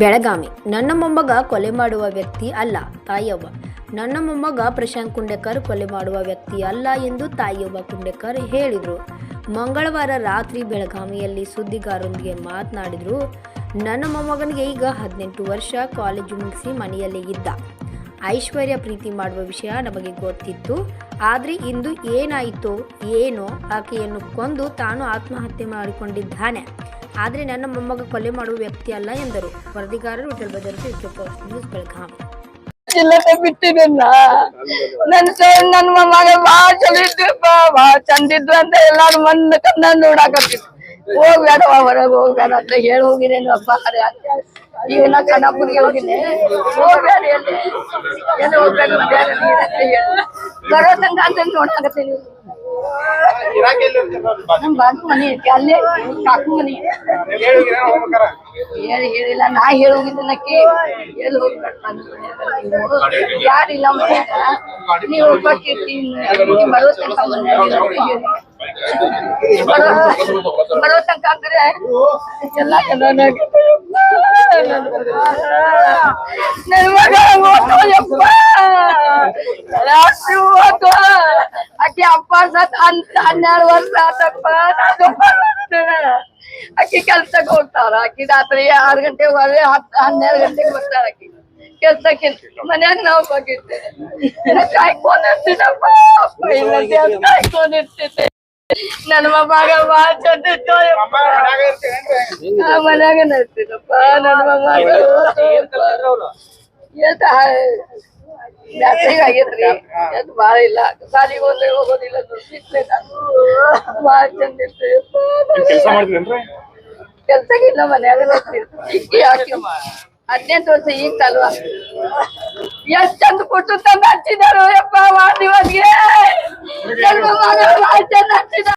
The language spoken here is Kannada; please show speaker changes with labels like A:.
A: ಬೆಳಗಾವಿ. ನನ್ನ ಮೊಮ್ಮಗ ಕೊಲೆ ಮಾಡುವ ವ್ಯಕ್ತಿ ಅಲ್ಲ ತಾಯವ್ವ ನನ್ನ ಮೊಮ್ಮಗ ಪ್ರಶಾಂತ್ ಕುಂಡೇಕರ್ ಕೊಲೆ ಮಾಡುವ ವ್ಯಕ್ತಿ ಅಲ್ಲ ಎಂದು ತಾಯವ್ವ ಕುಂಡೇಕರ್ ಹೇಳಿದರು. ಮಂಗಳವಾರ ರಾತ್ರಿ ಬೆಳಗಾವಿಯಲ್ಲಿ ಸುದ್ದಿಗಾರರೊಂದಿಗೆ ಮಾತನಾಡಿದರು, ನನ್ನ ಮೊಮ್ಮಗನಿಗೆ ಈಗ ಹದಿನೆಂಟು ವರ್ಷ, ಕಾಲೇಜು ಮುಗಿಸಿ ಮನೆಯಲ್ಲೇ ಇದ್ದ. ಐಶ್ವರ್ಯ ಪ್ರೀತಿ ಮಾಡುವ ವಿಷಯ ನಮಗೆ ಗೊತ್ತಿತ್ತು, ಆದರೆ ಇಂದು ಏನಾಯಿತು, ಏನೋ ಆಕೆಯನ್ನು ಕೊಂದು ತಾನು ಆತ್ಮಹತ್ಯೆ ಮಾಡಿಕೊಂಡಿದ್ದಾನೆ. ಆದರೆ ನನ್ನ ಮೊಮ್ಮಗ ಕೊಲೆ ಮಾಡುವ ವ್ಯಕ್ತಿ ಅಲ್ಲ ಎಂದರು. ವರದಿಗಾರರು ವಿಠಲ್ ಬಜಾರ್ ಪೋಸ್ಟ್ ನ್ಯೂಸ್ ಬೆಳಗಾಂ.
B: ಚಿಲ್ಲತೆ ಬಿಟ್ಟಿದ್ದನ್ನ ನನ್ ಸೇ- ನನ್ ಮೊಮ್ಮಗ ಬಾಳ ಚಲೋ ಇದ್ರಪ್ಪ ಅಂತ ಎಲ್ಲಾರು ಮಂದ ಕಂದ ನೋಡಾಕತ್ತಿದ್ರು ಹೋಗ್ಬೇಡವ ಹೊರಗೆ ಹೋಗ್ಬೇಡ ಅಂತ ಹೇಳಿ ಹೋಗಿದ್ದೇನೆ ಅಪ್ಪ ಈಗ ನಾ ಖಾನಾಪುರಿಗೆ ಹೋಗಿದ್ದೆ. ಹೋಗ್ಬೇಡ ಬರೋ ತನಕ ಅಂತ ನೋಡಾಕತ್ತೀನಿ. ನಮ್ ಬಾಜು ಮನಿ ಐತಿ ಅಲ್ಲೇ ಕಾಕು ಮನಿ ಹೇಳಿ ಹೇಳಿಲ್ಲ ನಾ ಹೇಳಿ ಹೋಗಿದ್ದನಕ್ಕೆ ಎಲ್ಲಿ ಹೋಗ್ಬೇಕು ಯಾರಿಲ್ಲ ಮನ್ಯಾಗ ನೀವು ಹೋಗ್ಬೇಕಿರ್ತಿ ಬರೋ ತನಕ ಮನ್ಯಾಗ ಇರ್ತಿ. ಬರೋ ಬರೋ ತನಕ ಅಂದ್ರೆ ಎಲ್ಲ ಚೆನ್ನಾಗಿ ನನ್ ಮಗ ಓದ್ತೋಯಪ್ಪ ರಾತ್ರಿ ಓದ್ತು ಆಕೆ ಅಪ್ಪ ಸತ್ ಅಂತ ಹನ್ನೆರಡು ವರ್ಷ ಆತಪ್ಪ. ಆಕಿ ಕೆಲ್ಸಕ್ಕೆ ಹೋಗ್ತಾರ ಆಕಿ ರಾತ್ರಿ ಆರು ಗಂಟೆ ಹೊರಗೆ ಹತ್ತು ಹನ್ನೆರಡು ಗಂಟೆಗೆ ಬರ್ತಾರ ಆಕಿ. ಕೆಲ್ಸಕ್ಕೆ ಮನ್ಯಾಗ ನಾವು ಕಾಯ್ಕೊಂಡಿರ್ತೀನಪ್ಪ ಅಪ್ಪ ಕಾಯ್ಕೊಂಡಿರ್ತಿದ್ದೆ ನನ್ನ ಮಗ ಬಾಳ ಚಂದ ಮನ್ಯಾಗ ನಡ್ತೀನಪ್ಪ ನನ್ನ ಮೊಮ್ಮಗ ಎಷ್ಟ್ ಬ್ಯಾಸ್ರಿಗೆ ಆಗೈತ್ರಿ ಬಾಳ ಇಲ್ಲ. ಸಾಲಿಗೆ ಹೋದ್ರೆ ಹೋಗೋದಿಲ್ಲ ಬಾಳ ಚಂದ
C: ಕೆಲಸ ಮಾಡ್ತೀರೇನ್ರಿ?
B: ಕೆಲ್ಸಕ್ಕಿಲ್ಲ ಮನ್ಯಾಗ ಇರ್ತೀವಿ ಹದಿನೆಂಟು ವರ್ಷ ಈಗ ಚಾಲು ಎಷ್ಟ್ ಚಂದ ಕೊಟ್ಟು ತಂದು ಹಚ್ಚಿದಾರು ಯಪ್ಪ ಭಾಳ ಚಂದ ಹಚ್ಚಿದ